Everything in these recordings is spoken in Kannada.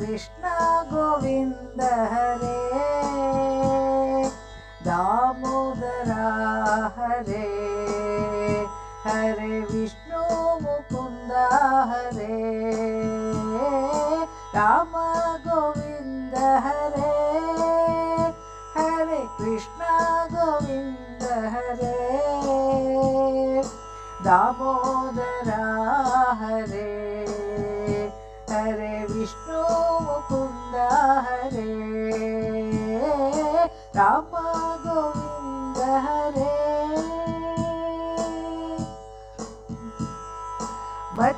कृष्ण गोविन्द हरे। दामोदरा हरे। हरे विष्णु मुकुन्द हरे। राम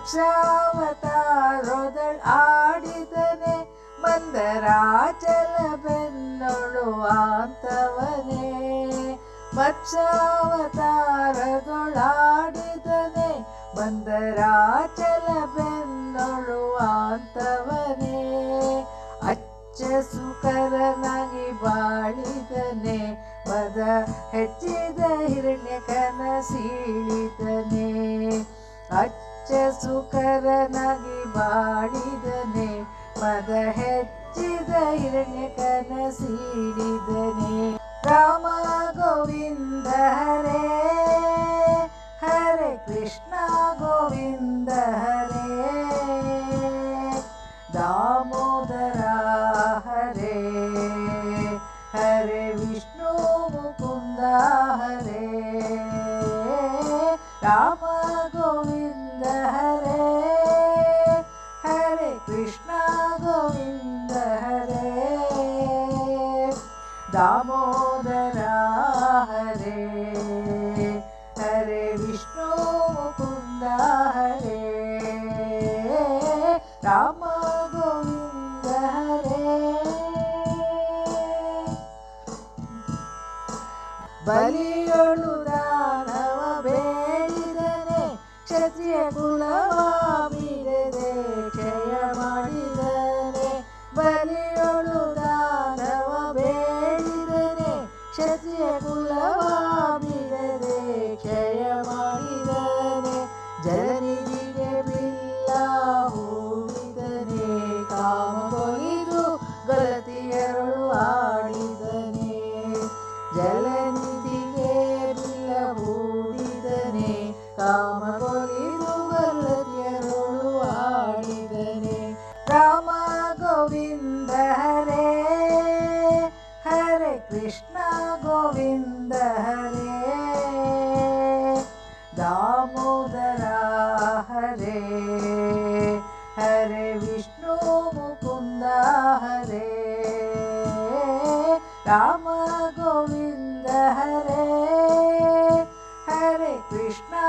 ಮತ್ಸಾವತಾರದಳ್ ಆಡಿದನೆ ಮಂದರಾಚಲ ಬೆನ್ನೊಳು ಅಂತವನೇ ಮತ್ಸಾವತಾರದೊಳಾಡಿದನೆ ಮಂದರಾಚಲ ಬೆನ್ನೊಳು ಆಂತವನೇ. ಅಚ್ಚ ಸುಕರನಾಗಿ ಬಾಳಿದನೆ, ಮದ ಹೆಚ್ಚಿದ ಹಿರಣ್ಯ ಕನಸೀಳಿದನೆ. ಅಚ್ಚ ಸುಕರನಾಗಿ ಬಾಳಿದನೆ ಮದ ಹೆಚ್ಚಿದ ಹಿರಣ್ಯ ಕನಸೀಳಿದನೆ ಬಲಿಯೊಳು ದಾನವ ಬೇಡಿದನೆ, ಕ್ಷತ್ರಿಯ ಕುಲವ ಬಿಡದೆ ಕ್ಷಯ ಮಾಡಿದನೆ. ಬಲಿಯೊಳು ದಾನವ ಬೇಡಿದನೆ, ಕ್ಷತ್ರಿಯ ಕುಲವ ಬಿಡದೆ ಕ್ಷಯ ಮಾಡಿದನೆ. ಜಲನಿಧಿಗೆ ಬಿಲ್ಲ ಹೂವಿದನೆ ಕಾಮ ಕೊಯ್ದು ಗಲತಿಯರಳು ಆಡಿದನೆ. ಜಲನಿಧಿಗೆ हरे हरे विष्णु मुकुन्द हरे। राम गोविन्द हरे। हरे कृष्ण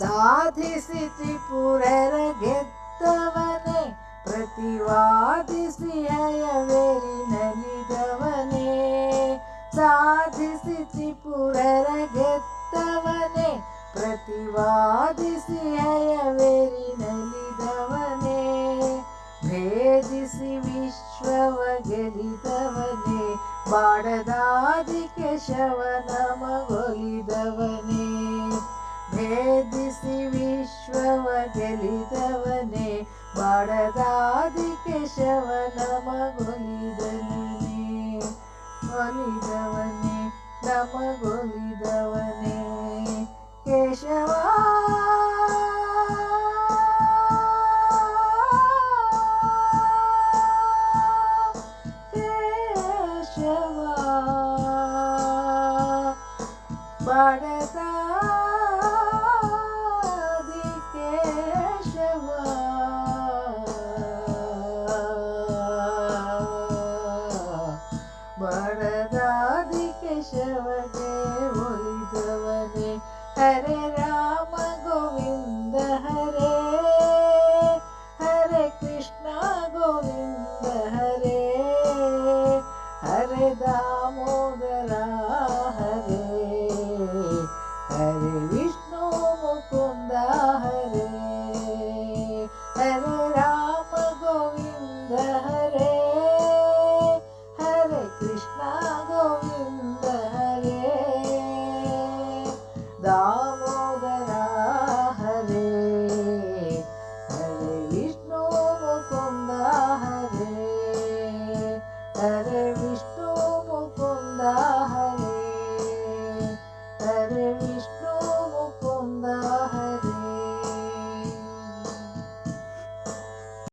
साधि सि प्रतिवादिसि हयवेरिनलिदवने वेरि नलिदवने प्रतिवादिसि हयवेरिनलिदवने भेदिसि विश्ववगलिदवने श्रिया वेरि ಗೆಲಿದವನೇ ಬಾಡದಾದಿ ಕೇಶವನ ಮಗೊಲಿದವನೇ ಒಲಿದವನೇ ನಮಗೊಲಿದವನೇ ಕೇಶವ हरे राम गोविन्द हरे। हरे कृष्ण गोविन्द हरे। हरे दा